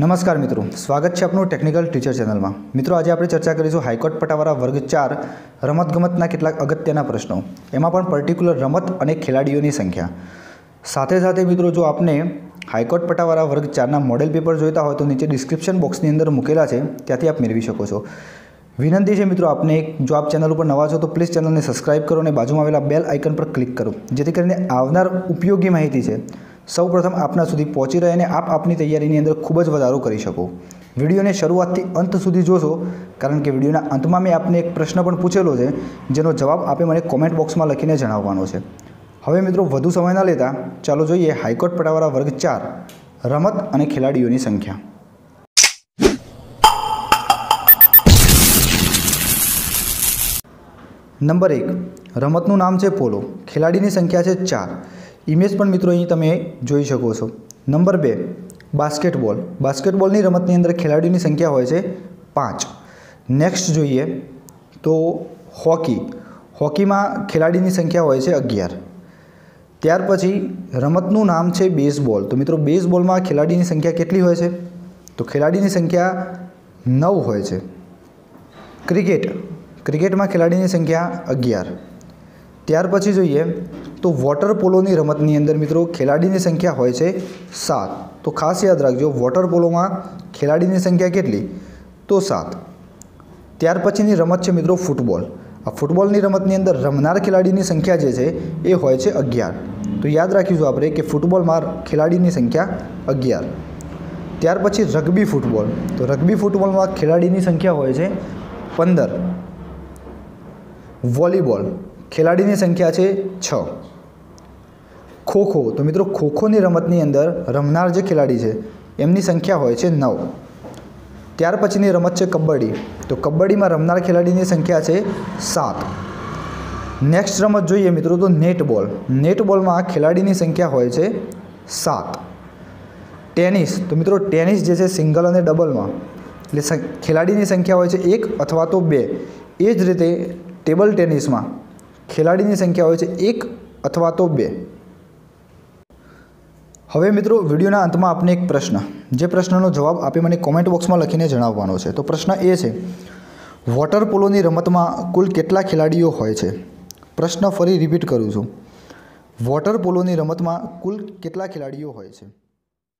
નમસ્કાર મિત્રો. સ્વાગત છે આપનું ટેકનિકલ ટીચર ચેનલમાં મિત્રો, આજે આપણે ચર્ચા કરીશું હાઈકોર્ટ પટાવાળા વર્ગ ચાર રમતગમતના કેટલાક અગત્યના પ્રશ્નો. એમાં પણ પર્ટિક્યુલર રમત અને ખેલાડીઓની સંખ્યા. સાથે સાથે મિત્રો, જો આપને હાઈકોર્ટ પટાવાળા વર્ગ ચારના મોડેલ પેપર જોઈતા હોય તો નીચે ડિસ્ક્રિપ્શન બોક્સની અંદર મૂકેલા છે. ત્યાંથી આપ મેળવી શકો છો. વિનંતી છે મિત્રો આપને, જો આપ ચેનલ ઉપર નવા છો તો પ્લીઝ ચેનલને સબસ્ક્રાઇબ કરો અને બાજુમાં આવેલા બેલ આઇકન પર ક્લિક કરો. જેથી કરીને આવનાર ઉપયોગી માહિતી છે. સૌપ્રથમ આપના સુધી પહોંચી રહે અને આપ આપની તૈયારીની અંદર ખૂબ જ વધારો કરી શકો. વિડીયોને શરૂઆતથી અંત સુધી જોશો, કારણ કે વિડીયોના અંતમાં મેં આપને એક પ્રશ્ન પણ પૂછેલો છે, જેનો જવાબ આપે મને કોમેન્ટ બોક્સમાં લખીને જણાવવાનો છે. હવે મિત્રો, વધુ સમય ન લેતા ચાલો જોઈએ હાઈકોર્ટ પટાવાળા વર્ગ ચાર, રમત અને ખેલાડીઓની સંખ્યા. નંબર એક, રમતનું નામ છે પોલો, ખેલાડીની સંખ્યા છે ચાર. ઇમેજ પણ મિત્રો અહીં તમે જોઈ શકો છો. નંબર બે, બાસ્કેટબોલ. બાસ્કેટબોલની રમતની અંદર ખેલાડીની સંખ્યા હોય છે પાંચ. નેક્સ્ટ જોઈએ તો હોકી. હોકીમાં ખેલાડીની સંખ્યા હોય છે અગિયાર. ત્યાર પછી રમતનું નામ છે બેઝબોલ. તો મિત્રો બેઝબોલમાં ખેલાડીની સંખ્યા કેટલી હોય છે? તો ખેલાડીની સંખ્યા નવ હોય છે. ક્રિકેટ. ક્રિકેટમાં ખેલાડીની સંખ્યા અગિયાર. ત્યાર પછી જોઈએ તો વોટર પોલોની રમતની અંદર મિત્રો ખેલાડીની સંખ્યા હોય છે સાત. તો ખાસ યાદ રાખજો વોટર પોલોમાં ખેલાડીની સંખ્યા કેટલી? તો સાત. ત્યાર પછીની રમત છે મિત્રો ફૂટબોલ આ ફૂટબોલની રમતની અંદર રમનાર ખેલાડીની સંખ્યા જે છે એ હોય છે અગિયાર. તો યાદ રાખીશું આપણે કે ફૂટબોલમાં ખેલાડીની સંખ્યા અગિયાર. ત્યાર પછી રગ્બી ફૂટબોલ તો રગ્બી ફૂટબોલમાં ખેલાડીની સંખ્યા હોય છે પંદર. વોલીબોલ ખેલાડીની સંખ્યા છે છ. ખોખો, તો મિત્રો ખોખોની રમતની અંદર રમનાર જે ખેલાડી છે, એમની સંખ્યા હોય છે નવ. ત્યાર પછીની રમત છે કબડ્ડી, તો કબડ્ડીમાં રમનાર ખેલાડીની સંખ્યા છે સાત. નેક્સ્ટ રમત જોઈએ મિત્રો તો નેટબોલ. નેટબોલમાં ખેલાડીની સંખ્યા હોય છે સાત. ટેનિસ, તો મિત્રો ટેનિસ જે છે સિંગલ અને ડબલમાં, એટલે ખેલાડીની સંખ્યા હોય છે એક અથવા તો બે. એ જ રીતે ટેબલ ટેનિસમાં ખેલાડીની સંખ્યા હોય છે એક અથવા તો બે. હવે મિત્રો, વિડીયોના અંતમાં આપને એક પ્રશ્ન. જે પ્રશ્નનો જવાબ આપે મને કોમેન્ટ બોક્સમાં લખીને જણાવવાનો છે. તો પ્રશ્ન એ છે વોટર પોલોની રમતમાં કુલ કેટલા ખેલાડીઓ હોય છે? પ્રશ્ન ફરી રિપીટ કરું છું. વોટર પોલોની રમતમાં કુલ કેટલા ખેલાડીઓ હોય છે?